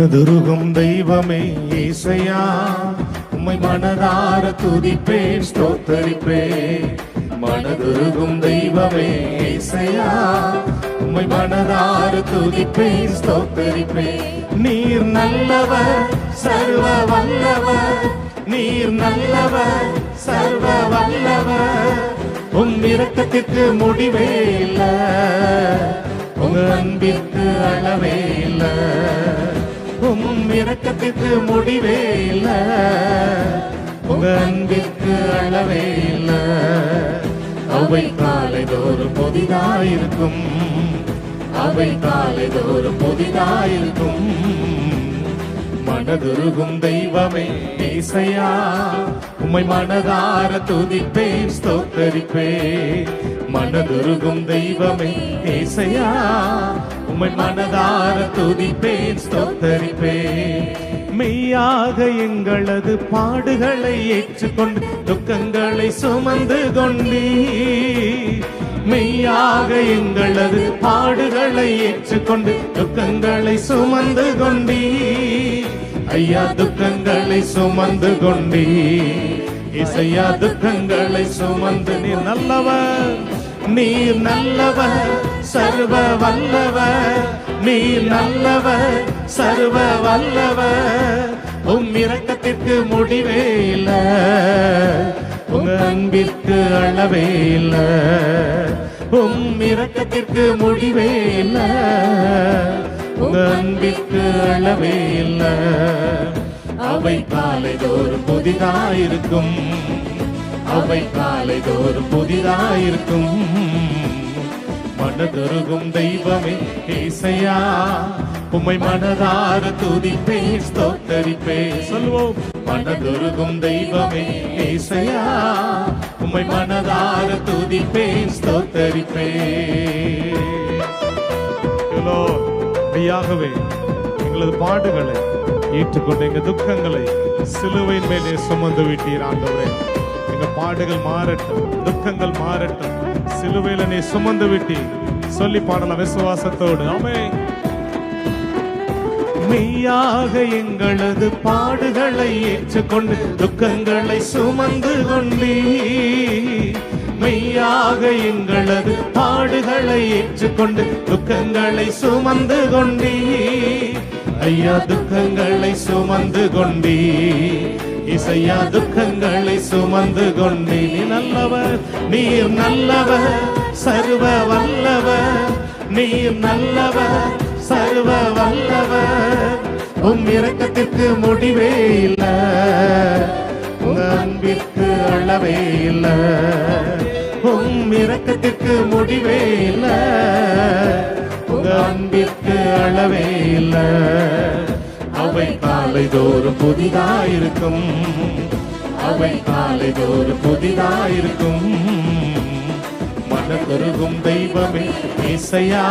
மனதுருகும் தெய்வமே இசையா உம்மை மனதார துதிப்பேன் ஸ்தோத்தரிப்பேன் மனதுருகும் தெய்வமே இசையா உம்மை மனதார துதிப்பேன் ஸ்தோத்தரிப்பேன் நீர் நல்லவர் சர்வ வல்லவர். நீர் நல்லவர் சர்வ வல்லவர். உன் இரக்கத்திற்கு முடிவே இல்லை. உங்க அன்பிற்கு அளவே இல்லை. உம் இரக்கத்திற்கு முடிவே இல்ல. உங்க அன்பிற்கு அளவே இல்ல. அவை காலை பொதிதாயிருக்கும். புதிதாயிருக்கும் அவை காலை தோறும் புதிதாயிருக்கும். மனதுருகும் தெய்வமே இசையா உம்மை மனதார துதிப்பேன் ஸ்தோத்தரிப்பேன். மனதுருகும் தெய்வமே இசையா உம்மை மனதார துதிப்பேன் ஸ்தோத்தரிப்பேன். மெய்யாக எங்களது பாடுகளை ஏற்றுக்கொண்டு துக்கங்களை சுமந்து கொண்டீ மெய்யாக எங்களது பாடுகளை ஏற்றுக்கொண்டு துக்கங்களை சுமந்து கொண்டீ ஐயா துக்கங்களை சுமந்து கொண்டீ இசையா துக்கங்களை சுமந்து நீர் நல்லவர் நீர் நல்லவர். சர்வ வல்லவர் நீர் நல்லவர் சர்வ வல்லவர் உம் இரக்கத்திற்கு முடிவே இல்ல உங்க அன்பிற்கு அளவே இல்ல உம் இரக்கத்திற்கு முடிவே இல்ல உங்க அன்பிற்கு அளவே இல்ல. அவை காலை தோறும் புதிதாயிருக்கும் அவை காலை தோறும் புதிதாயிருக்கும். மனதுருகும் தெய்வமே ஏசையா. உம்மை மனதார துதிப்பே ஸ்தோத்தரிப்பே. சொல்வோம் மனதுருகும் தெய்வமே ஏசையா. உம்மை மனதார துதிப்பே ஸ்தோத்தரிப்பே. மெய்யாகவே எங்களது பாடுகளை ஏற்றுக்கொண்டு எங்க துக்கங்களை சிலுவையின் மேலே சுமந்து விட்டீர் ஆண்டவரே. எங்க பாடுகள் மாறட்டும் துக்கங்கள் மாறட்டும். சிலுவையில நீ சுமந்து விட்டி சொல்லி பாடலாம் விசுவாசத்தோடு. ஆமே மெய்யாக எங்களது பாடுகளை ஏற்றுக்கொண்டு துக்கங்களை சுமந்து கொண்டீ மெய்யாக எங்களது பாடுகளை ஏற்றுக்கொண்டு துக்கங்களை சுமந்து கொண்டீ ஐயா துக்கங்களை சுமந்து கொண்டீ இசையா துக்கங்களை சுமந்து கொண்டீ நீ நல்லவர் நீர் நல்லவர் சர்வ வல்லவர். நீர் நல்லவர் சர்வ வல்லவர். உம் இறக்கத்திற்கு முடிவே இல்ல உங்க அன்பிற்கு அளவே இல்ல. உம் இறக்கத்திற்கு முடிவே இல்ல உங்க அன்பிற்கு அளவே இல்லை. அவை காலை தோறும் புதிதாயிருக்கும். அவை காலை தோறும் புதிதாயிருக்கும். மனதுருகும் தெய்வமே ஏசையா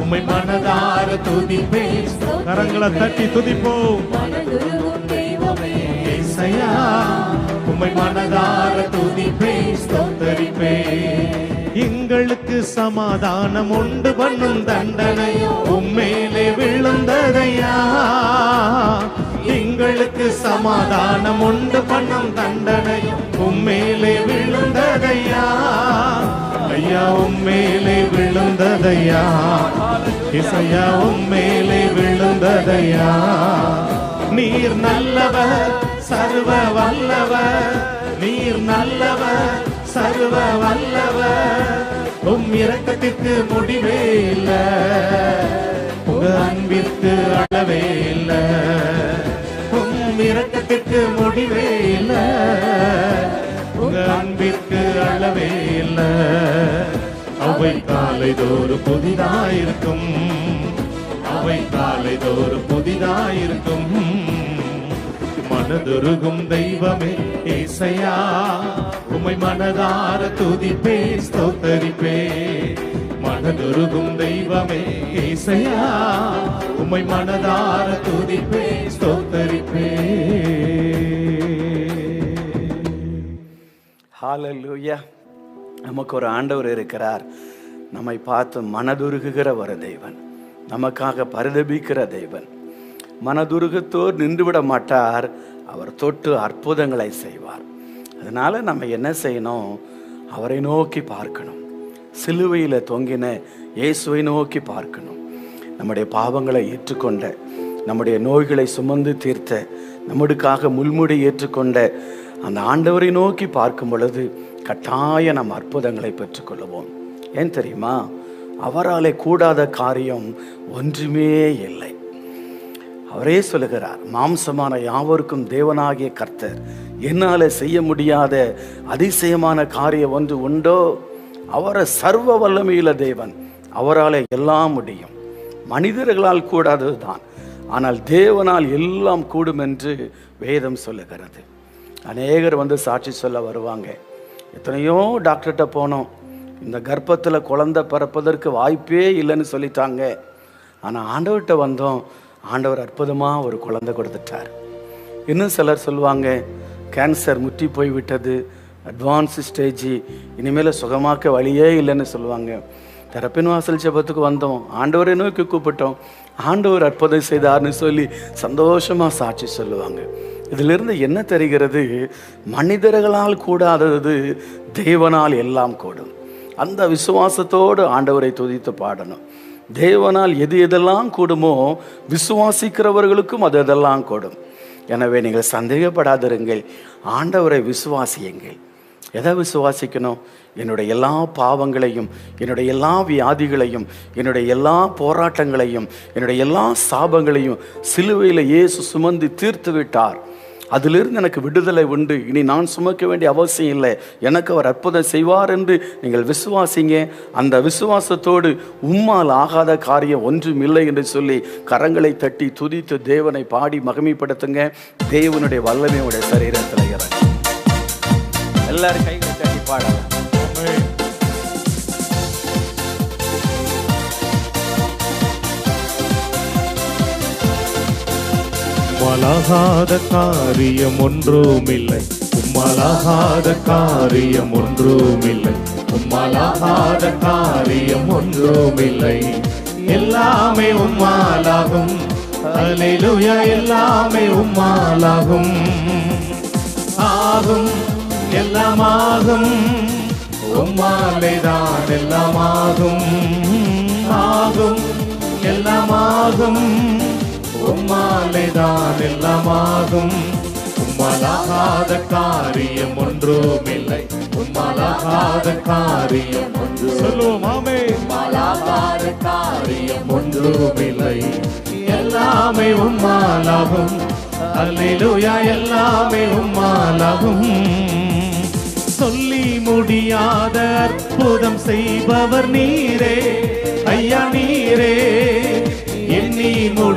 உம்மை மனதார துதிப்பே. கரங்களை தட்டி துதிப்போம். மனதுருகும் தெய்வமே ஏசையா உம்மை மனதார துதிப்பே ஸ்தோத்தரிப்பே. எங்களுக்கு சமாதானம் உண்டு பண்ணும் தண்டனை. உண்மையிலே விழுந்ததையா? எங்களுக்கு சமாதானம் உண்டு பண்ணும் தண்டனை. உண்மையிலே விழுந்ததையா? ஐயா உண்மையிலே விழுந்ததையா? இசையா உண்மையிலே விழுந்ததையா? நீர் நல்லவர் சர்வ வல்லவர். நீர் நல்லவர் சர்வ வல்லவர் உம் இரக்கத்திற்கு முடிவே இல்ல உங்க அன்பிற்கு அளவே இல்ல உம் இரக்கத்திற்கு முடிவே இல்ல உங்க அன்பிற்கு அளவே இல்ல அவை காலைதோறு புதிதாயிருக்கும். அவை காலை தோறும் புதிதாயிருக்கும். மனதுருகும் தெய்வமே ஏசையா. உமை மனதார துதிப்பே ஸ்தோத்தரிப்பே. மனதுருகும் தெய்வமே ஏசையா. உமை மனதார துதிப்பே ஸ்தோத்தரிப்பே. ஹாலலூயா. நமக்கு ஒரு ஆண்டவர் இருக்கிறார். நம்மை பார்த்து மனதுருகுகிற ஒரு தெய்வன் நமக்காக பரிதபிக்கிற தெய்வன் மனதுருகத்தோர் நின்றுவிட மாட்டார். அவர் தொட்டு அற்புதங்களை செய்வார். அதனால் நம்ம என்ன செய்யணும்? அவரை நோக்கி பார்க்கணும். சிலுவையில் தொங்கின இயேசுவை நோக்கி பார்க்கணும். நம்முடைய பாவங்களை ஏற்றுக்கொண்ட நம்முடைய நோய்களை சுமந்து தீர்த்த நம்முடுக்காக முள்முடி ஏற்றுக்கொண்ட அந்த ஆண்டவரை நோக்கி பார்க்கும் பொழுது கட்டாய நம் அற்புதங்களை பெற்றுக்கொள்வோம் ஏன் தெரியுமா? அவராலே கூடாத காரியம் ஒன்றுமே இல்லை. அவரே சொல்லுகிறார் மாம்சமான யாவருக்கும் தேவனாகிய கர்த்தர் என்னால் செய்ய முடியாத அதிசயமான காரியம் ஒன்று உண்டோ? அவரை சர்வ வல்லமையில தேவன் அவரால் எல்லாம் முடியும். மனிதர்களால் கூடாதது தான் ஆனால் தேவனால் எல்லாம் கூடும் என்று வேதம் சொல்லுகிறது. அநேகர் வந்து சாட்சி சொல்ல வருவாங்க. எத்தனையோ டாக்டர்கிட்ட போனோம். இந்த கர்ப்பத்தில் குழந்தை பிறப்பதற்கு வாய்ப்பே இல்லைன்னு சொல்லிட்டாங்க. ஆனால் ஆண்டவர்கிட்ட வந்தோம். ஆண்டவர் அற்புதமாக ஒரு குழந்தை கொடுத்துட்டார். இன்னும் சிலர் சொல்லுவாங்க கேன்சர் முற்றி போய் விட்டது அட்வான்ஸ் ஸ்டேஜ் இனிமேல் சுகமாக்க வழியே இல்லைன்னு சொல்லுவாங்க. தரப்பின் வாசல் ஜபத்துக்கு வந்தோம். ஆண்டவரை நோக்கி கூப்பிட்டோம். ஆண்டவர் அற்புதம் செய்தார்னு சொல்லி சந்தோஷமாக சாட்சி சொல்லுவாங்க. இதிலிருந்து என்ன தெரிகிறது? மனிதர்களால் கூடாதது தேவனால் எல்லாம் கூடும். அந்த விசுவாசத்தோடு ஆண்டவரை துதித்து பாடணும். தேவனால் எது எதெல்லாம் கூடுமோ விசுவாசிக்கிறவர்களுக்கும் அது எதெல்லாம் கூடும். எனவே நீங்கள் சந்தேகப்படாதிருங்கள். ஆண்டவரை விசுவாசியுங்கள். எதை விசுவாசிக்கணும்? என்னுடைய எல்லா பாவங்களையும் என்னுடைய எல்லா வியாதிகளையும் என்னுடைய எல்லா போராட்டங்களையும் என்னுடைய எல்லா சாபங்களையும் சிலுவையில் இயேசு சுமந்து தீர்த்து விட்டார் அதிலிருந்து எனக்கு விடுதலை உண்டு. இனி நான் சுமக்க வேண்டிய அவசியம் இல்லை. எனக்கு அவர் அற்புதம் செய்வார் என்று நீங்கள் விசுவாசிங்க. அந்த விசுவாசத்தோடு உம்மால் ஆகாத காரியம் ஒன்றும் இல்லை என்று சொல்லி கரங்களை தட்டி துதித்து தேவனை பாடி மகிமைப்படுத்துங்க. தேவனுடைய வல்லமையுடைய சரீரத்தில் இறங்க. எல்லாரும் கைகளை தட்டி பாடலாம். உம்மலாகாத காரியம் ஒன்றுமில்லை. உம்மலாகாத காரியம் ஒன்றுமில்லை. உம்மலாகாத காரியம் ஒன்றுமில்லை. எல்லாமே உம்மாலாகும். அலையிலுயா எல்லாமே உம்மாலாகும். ஆகும் எல்லாமாகும். உம்மாலேதான் எல்லாமாகும். ஆகும் எல்லாமாகும். உம்மாலேதான் எல்லாமாகும். உம்மலாகாத காரியம் ஒன்றுமில்லை. உம்மலாகாத காரியம் ஒன்று. சொல்லுவோம் ஆமே. உம்மலாகாத காரியம் ஒன்றுமில்லை. எல்லாமே உம்மாலாகும். அல்லேலூயா எல்லாமே உம்மாலாகும். சொல்லி முடியாத அற்புதம் செய்பவர் நீரே.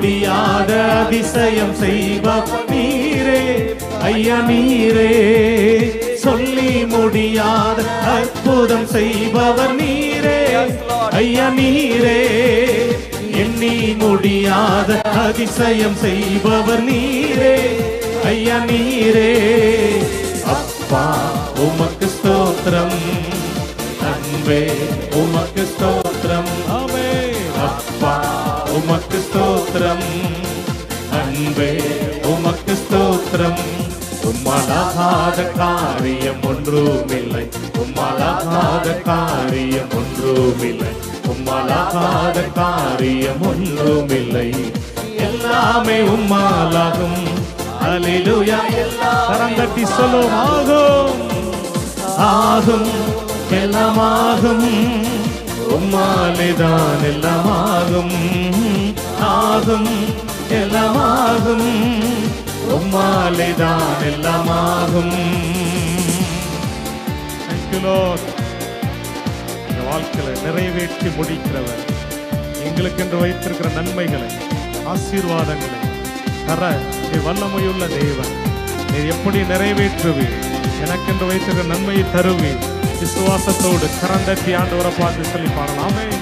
முடியாத அதிசயம் செய்பவர் நீரே ஐயா நீரே. சொல்லி முடியாத அற்புதம் செய்பவர் நீரே ஐயா நீரே. எண்ணி முடியாத அதிசயம் செய்பவர் நீரே ஐயா நீரே. காரியம் ஒன்றுமில்லை உம்மலாகாத காரியம் ஒன்றுமில்லை உம்மலாகாத காரியம் ஒன்றுமில்லை எல்லாமே உம்மாலாகும். அல்லேலூயா. கரம் சொல்லும் ஆகும். ஆகும். எல்லாமாகும். உம்மாலேதான் எல்லாமாகும். ஆகும். எல்லாமாகும். உம்மாலேதான் எல்லாமாகும். இந்த வாழ்க்கையில நிறைவேற்றி முடிக்கிறவர். எங்களுக்கென்று வைத்திருக்கிற நன்மைகளை ஆசீர்வாதங்களை தர நீ வல்லமையுள்ள தேவன். நீ எப்படி நிறைவேற்றுவீர்? எனக்கென்று வைத்திருக்கிற நன்மையை தருவீர். விசுவாசத்தோடு கரந்தட்டி ஆண்டவரை பார்த்து சொல்லி பாடலாமே.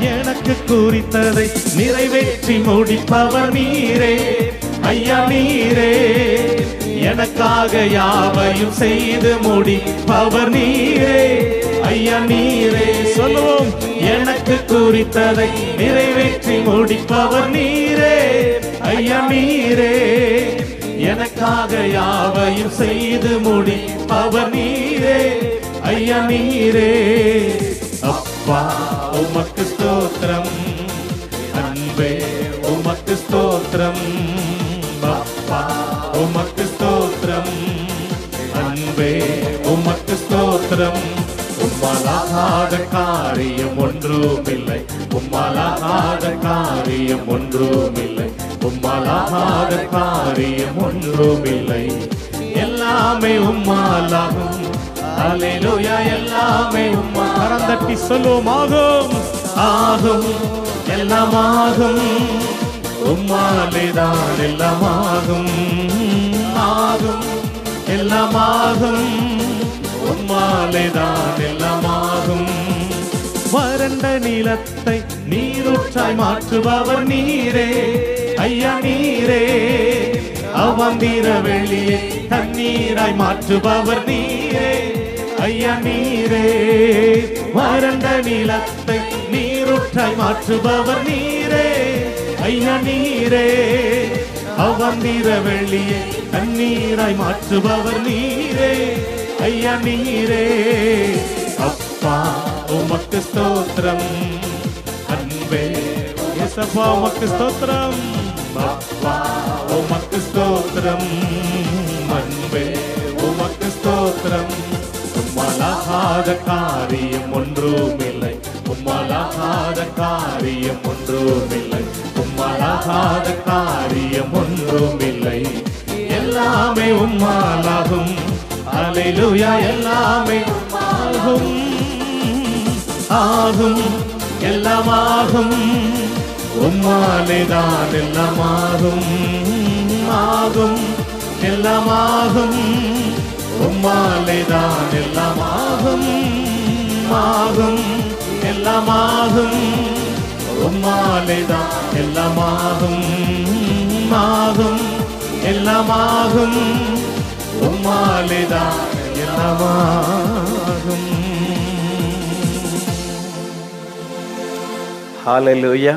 எனக்கு குறித்ததை நிறைவேற்றி முடிப்பவர் நீரே. ஐயா நீரே எனக்காக யாவையும் செய்து முடிப்பவர் நீரே. ஐயா நீரே சொல்லுவோம் எனக்கு குறித்ததை நிறைவேற்றி முடிப்பவர் நீரே. ஐயா நீரே எனக்காக யாவையும் செய்து முடிப்பவர் நீரே. ஐயா நீரே அப்பா உமக்கு ஸ்தோத்திரம். அன்பே உமக்கு ஸ்தோத்திரம். ஸ்தோத்திரம் உம்மாலாகாத காரியம் ஒன்றுமில்லை. உம்மாலாகாத காரியம் ஒன்றுமில்லை. உம்மாலாகாத காரியம் ஒன்றுமில்லை. எல்லாமே உம்மாலாகும். அலையிலுயா எல்லாமே உம்மா கரந்தட்டி சொல்லுவோம் ஆகும் ஆகும் எல்லாமாகும். உம்மாலேதான் எல்லாமாகும். ஆகும் எல்லாமாகும். உம்மாலேதான் எல்லாமாகும். வறண்ட நிலத்தை நீரூற்றாய் மாற்றுபவர் நீரே. ஐயா நீரே. அவந்திர வெளியே தண்ணீராய் மாற்றுபவர் நீரே. ஐயா நீரே. வறண்ட நிலத்தை நீரூற்றாய் மாற்றுபவர் நீரே. ஐயா நீரே. அவந்திர வெளியே தண்ணீராய் மாற்றுபவர் நீரே. ஐயா நீரே. அப்பா உமக்கு ஸ்தோத்திரம். அன்பே இயேசப்பா உமக்கு ஸ்தோத்திரம். அப்பா உமக்கு ஸ்தோத்திரம். அன்பே உமக்கு ஸ்தோத்திரம். உம்மலாகாத காரியம் ஒன்றுமில்லை. உம்மலாகாத காரியம் ஒன்றுமில்லை. உம்மலாகாத காரியம் ஒன்றுமில்லை. எல்லாமே உம்மாலாகும். அலையிலுயா எல்லாமே ஆகும். ஆகும் எல்லாமாகும். உம்மாலேதான் எல்லாமாகும். ஆகும் எல்லாமாகும். உம்மாலேதான் எல்லாமாகும். ஆகும் எல்லாமாகும். உம்மாலேதான் எல்லாமாகும். ஆகும் எல்லாமாகும். உம்மாலேதான் எல்லாமாகும் ஹalleluya